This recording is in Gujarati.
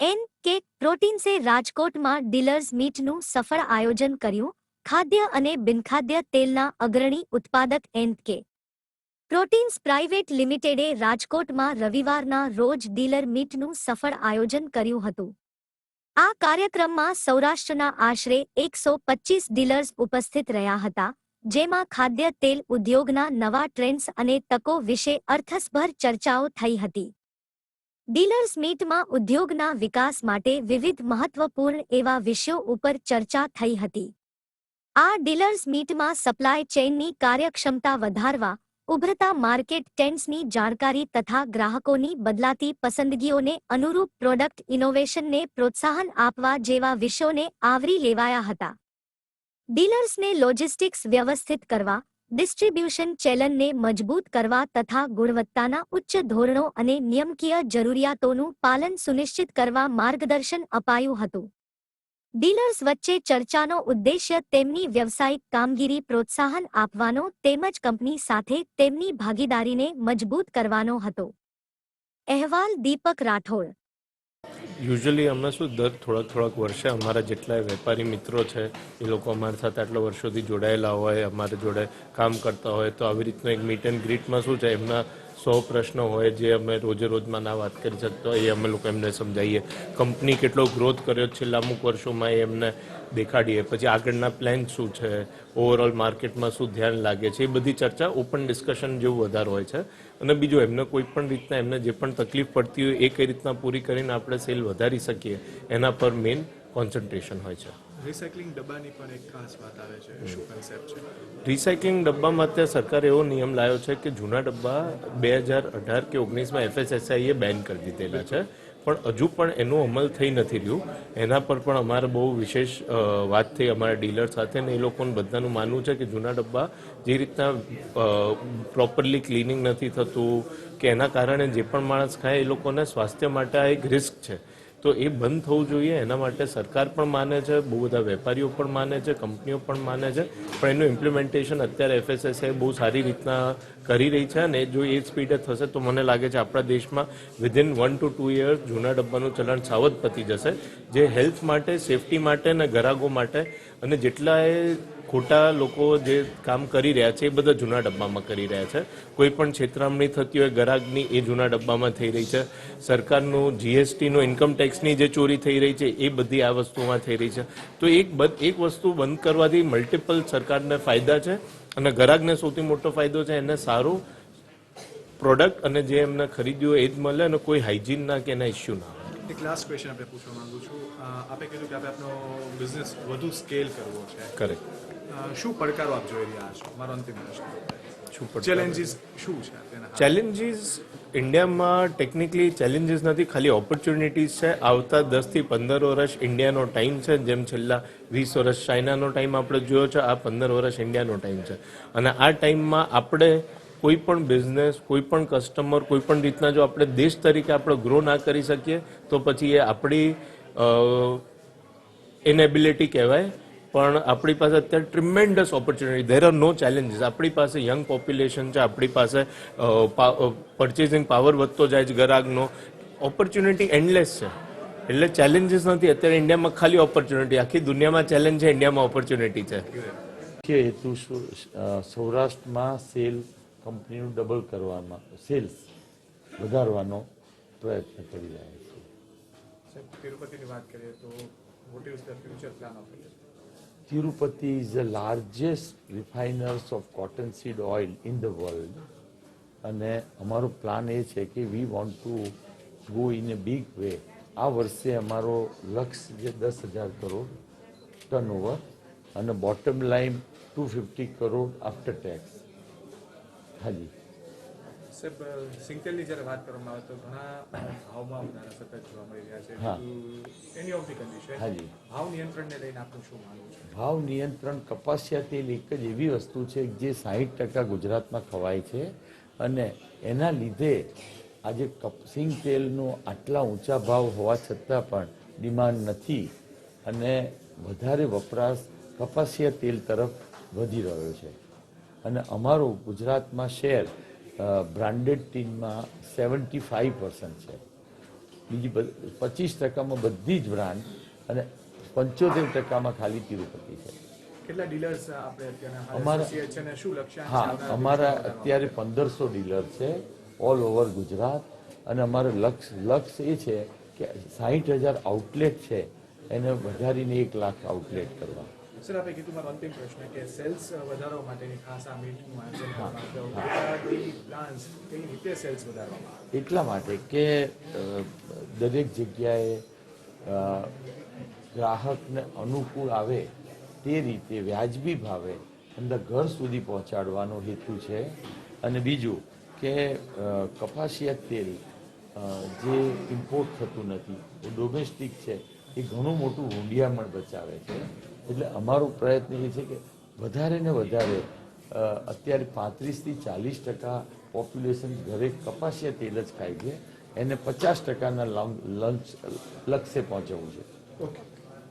એન કે પ્રોટીન્સે રાજકોટમાં ડીલર્સ મીટનું સફળ આયોજન કર્યું, ખાદ્ય અને બિનખાદ્ય તેલના અગ્રણી ઉત્પાદક એન કે. પ્રોટીન્સ પ્રાઇવેટ લિમિટેડે રાજકોટમાં રવિવારના રોજ ડીલર મીટનું સફળ આયોજન કર્યું હતું. આ કાર્યક્રમમાં સૌરાષ્ટ્રના આશરે એકસો પચીસ ડીલર્સ ઉપસ્થિત રહ્યા હતા, જેમાં ખાદ્ય તેલ ઉદ્યોગના નવા ટ્રેન્ડ્સ અને તકો વિશે અર્થસભર ચર્ચાઓ થઈ હતી. ડીલર્સ મીટમાં ઉદ્યોગના વિકાસ માટે વિવિધ મહત્વપૂર્ણ એવા વિષયો ઉપર ચર્ચા થઈ હતી. આ ડીલર્સ મીટમાં સપ્લાય ચેઇનની કાર્યક્ષમતા વધારવા, ઉભરતા માર્કેટ ટ્રેન્ડ્સની જાણકારી તથા ગ્રાહકોની બદલાતી પસંદગીઓને અનુરૂપ પ્રોડક્ટ ઇનોવેશનને પ્રોત્સાહન આપવા જેવા વિષયોને આવરી લેવાયા હતા. ડીલર્સને લોજિસ્ટિક્સ વ્યવસ્થિત કરવા ડિસ્ટ્રીબ્યુશન ચેલનને મજબૂત કરવા તથા ગુણવત્તાના ઉચ્ચ ધોરણો અને નિયમકીય જરૂરિયાતોનું પાલન સુનિશ્ચિત કરવા માર્ગદર્શન અપાયું હતું. ડીલર્સ વચ્ચે ચર્ચાનો ઉદ્દેશ્ય તેમની વ્યવસાયિક કામગીરી પ્રોત્સાહન આપવાનો તેમજ કંપની સાથે તેમની ભાગીદારીને મજબૂત કરવાનો હતો. અહેવાલ દીપક રાઠોડ યુઝ્યુઅલી અમે શું, દર થોડાક થોડાક વર્ષે અમારા જેટલા વેપારી મિત્રો છે, એ લોકો અમારી સાથે આટલા વર્ષોથી જોડાયેલા હોય, અમારી જોડે કામ કરતા હોય, તો આવી રીતનું એક મીટ એન્ડ ગ્રીટમાં શું છે, એમના સો પ્રશ્નો હોય જે અમે રોજે રોજમાં ના વાત કરી શકતા, એ અમે લોકો એમને સમજાવીએ. કંપની કેટલો ગ્રોથ કર્યો છેલ્લા અમુક વર્ષોમાં એ એમને દેખાડીએ. પછી આગળના પ્લાન શું છે? ઓવરઓલ માર્કેટમાં શું ધ્યાન લાગે છે? એ બધી ચર્ચા ઓપન ડિસ્કશન જેવું વધારે હોય છે. અને બીજું, એમને કોઈ પણ રીતના એમને જે પણ તકલીફ પડતી હોય એ કઈ રીતના પૂરી કરીને આપણે સેલ વધારી શકીએ, એના પર મેઇન કોન્સન્ટ્રેશન હોય છે. રિસાયકલિંગ ડબ્બાની પણ એક ખાસ વાત આવે છે શું કન્સેપ્ટ છે? રિસાયકલિંગ ડબ્બામાં અત્યારે સરકારે એવો નિયમ લાવ્યો છે કે જૂના ડબ્બા બે હજાર અઢાર કે ઓગણીસમાં એફએસએસઆઈએ બેન કરી દીધેલા છે. પણ હજુ પણ એનું અમલ થઈ નથી રહ્યું. એના પર પણ અમારે બહુ વિશેષ વાત થઈ અમારા ડીલર સાથે ને એ લોકોનું બધાનું માનવું છે કે જૂના ડબ્બા જે રીતના પ્રોપરલી ક્લિનિંગ નથી થતું કે એના કારણે જે પણ માણસ ખાય એ લોકોને સ્વાસ્થ્ય માટે આ એક રિસ્ક છે. તો એ બંધ થવું જોઈએ. એના માટે સરકાર પણ માને છે, બહુ બધા વેપારીઓ પણ માને છે, કંપનીઓ પણ માને છે. પણ એનું ઇમ્પ્લિમેન્ટેશન અત્યારે એફએસએસએ બહુ સારી રીતના કરી રહી છે અને જો એ સ્પીડે થશે તો મને લાગે છે આપણા દેશમાં within one to two years જૂના ડબ્બાનું ચલણ સાવધ પતી જશે. જે હેલ્થ માટે સેફટી માટે અને ગ્રાહકો માટે અને જેટલા એ ખોટા લોકો જે કામ કરી રહ્યા છે એ બધા જૂના ડબ્બામાં કરી રહ્યા છે. કોઈ પણ છેતરામણી થતી હોય, ગરાગની એ જૂના ડબ્બામાં થઈ રહી છે. સરકારનું જીએસટીનું ઇન્કમ ટેક્સની જે ચોરી થઈ રહી છે, એ બધી આ વસ્તુમાં થઈ રહી છે. તો એક એક વસ્તુ બંધ કરવાથી મલ્ટિપલ સરકારને ફાયદા છે અને ગરાગને સૌથી મોટો ફાયદો છે એને સારું પ્રોડક્ટ અને જે એમને ખરીદ્યું એ જ મળે અને કોઈ હાઇજીનના કે એના ઇસ્યુ ના એક લાસ્ટ ક્વેશ્ચન આપણે પૂછવા માંગુ છું. આપે કીધું કે આપણે આપનો બિઝનેસ વધુ સ્કેલ કરવો છે. કરેક્ટ શું પડકારો આપ જોઈ રહ્યા છો? મારો અંતિમ પ્રશ્ન. શું ચેલેન્જીસ શું છે તેના ચેલેન્જીસ ઇન્ડિયામાં ટેકનિકલી ચેલેન્જીસ નથી ખાલી ઓપોર્ચ્યુનિટીઝ છે. આવતા દસથી પંદર વર્ષ ઇન્ડિયાનો ટાઈમ છે જેમ છેલ્લા વીસ વર્ષ ચાઇનાનો ટાઈમ આપણે જોયો છે આ પંદર વર્ષ ઇન્ડિયાનો ટાઈમ છે. અને આ ટાઈમમાં આપણે કોઈ પણ બિઝનેસ કોઈ પણ કસ્ટમર કોઈ પણ રીતના જો આપણે દેશ તરીકે આપણે ગ્રો ના કરી શકીએ, તો પછી એ આપણી ઇનેબિલિટી કહેવાય. પણ આપણી પાસે અત્યારે tremendous opportunity there are no challenges આપણી પાસે યંગ પોપ્યુલેશન છે, આપણી પાસે પરચેઝિંગ પાવર વધતો જાય છે, ગ્રાહકનો. ઓપોર્ચ્યુનિટી એન્ડલેસ છે. એટલે ચેલેન્જીસ નથી. અત્યારે ઇન્ડિયામાં ખાલી ઓપોર્ચ્યુનિટી આખી દુનિયામાં ચેલેન્જ છે ઇન્ડિયામાં ઓપોર્ચ્યુનિટી છે. હેતુ સૌરાષ્ટ્રમાં સેલ કંપનીનું ડબલ કરવામાં સેલ્સ વધારવાનો પ્રયત્ન કરી રહ્યા છે તિરુપતિની વાત કરીએ તો what is the future plan of it Tirupati is a largest refiners of cotton seed oil in the world અને અમારો પ્લાન એ છે કે we want to go in a big way આ વર્ષે અમારો લક્ષ્ય જે દસ હજાર કરોડ ટર્નઓવર અને bottom line to fifty crore after tax હાજી. સાહેબ સિંગતેલની જ્યારે વાત કરવામાં આવે તો ઘણા ભાવમાં વધારા સતત જોવા મળી રહ્યા છે. એની ઓફ ધી કન્ડિશન હાજી. ભાવ નિયંત્રણને લઈને આપનું શું માનવું છે? ભાવ નિયંત્રણ કપાસિયા તેલ એક જ એવી વસ્તુ છે જે સાહીઠ ટકા ગુજરાતમાં ખવાય છે અને એના લીધે આજે કપસિંગ તેલનો આટલા ઊંચા ભાવ હોવા છતાં પણ ડિમાન્ડ નથી અને વધારે વપરાશ કપાસિયા તેલ તરફ વધી રહ્યો છે. અને અમારું ગુજરાતમાં શેર બ્રાન્ડેડ ટીનમાં સેવન્ટી ફાઈવ પર્સન્ટ છે. બીજી પચીસ ટકામાં બધી જ બ્રાન્ડ અને પંચોતેર ટકામાં ખાલી તિરુપતિ છે. કેટલા ડીલર્સ આપણે શું હા અમારા અત્યારે પંદરસો ડીલર છે ઓલ ઓવર ગુજરાત. અને અમારો લક્ષ્ય લક્ષ્ય એ છે કે સાહીઠ હજાર આઉટલેટ છે. એને વધારીને એક લાખ આઉટલેટ કરવા. સર આપણે કીધું મારો અંતિમ પ્રશ્ન કે સેલ્સ વધારવા માટેની ખાસ આ મીટિંગમાં પ્લાન્સ કઈ રીતે સેલ્સ વધારવામાં એટલા માટે કે દરેક જગ્યાએ ગ્રાહકને અનુકૂળ આવે તે રીતે વ્યાજબી ભાવે અંદર ઘર સુધી પહોંચાડવાનો હેતુ છે. અને બીજું કે કપાસિયા તેલ જે ઇમ્પોર્ટ થતું નથી ડોમેસ્ટિક છે એ ઘણું મોટું હુંડિયામણ બચાવે છે. એટલે અમારો પ્રયત્ન એ છે કે વધારે ને વધારે અત્યારે પાંત્રીસથી ચાલીસ ટકા પોપ્યુલેશન ઘરે કપાસિયા તેલ જ ખાય છે. એને પચાસ ટકાના લંચ, લક્ષ્ય પહોંચવું છે. ઓકે.